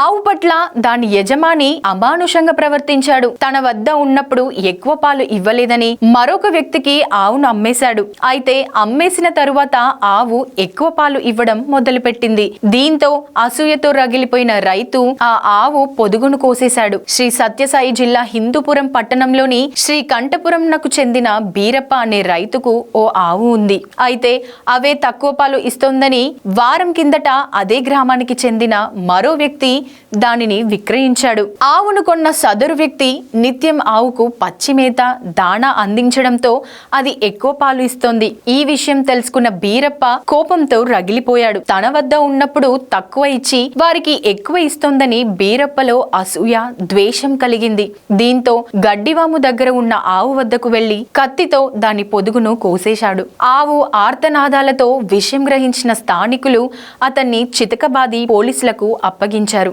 ఆవు పట్ల దాని యజమాని అమానుషంగా ప్రవర్తించాడు. తన వద్ద ఉన్నప్పుడు ఎక్కువ పాలు ఇవ్వలేదని మరొక వ్యక్తికి ఆవును అమ్మేశాడు. అయితే అమ్మేసిన తరువాత ఆవు ఎక్కువ పాలు ఇవ్వడం మొదలుపెట్టింది. దీంతో అసూయతో రగిలిపోయిన రైతు ఆ ఆవు పొదుగును కోసేశాడు. శ్రీ సత్యసాయి జిల్లా హిందూపురం పట్టణంలోని శ్రీ కంఠపురంనకు చెందిన బీరప్ప అనే రైతుకు ఓ ఆవు ఉంది. అయితే అవే తక్కువ పాలు ఇస్తోందని వారం కిందట అదే గ్రామానికి చెందిన మరో వ్యక్తి దానిని విక్రయించాడు. ఆవును కొన్న సదరు వ్యక్తి నిత్యం ఆవుకు పచ్చి మేత దాణా అందించడంతో అది ఎక్కువ పాలు ఇస్తోంది. ఈ విషయం తెలుసుకున్న బీరప్ప కోపంతో రగిలిపోయాడు. తన వద్ద ఉన్నప్పుడు తక్కువ ఇచ్చి వారికి ఎక్కువ ఇస్తోందని బీరప్పలో అసూయ ద్వేషం కలిగింది. దీంతో గడ్డివాము దగ్గర ఉన్న ఆవు వద్దకు వెళ్ళి కత్తితో దాని పొదుగును కోసేశాడు. ఆవు ఆర్తనాదాలతో విషయం గ్రహించిన స్థానికులు అతన్ని చితకబాది పోలీసులకు అప్పగించారు.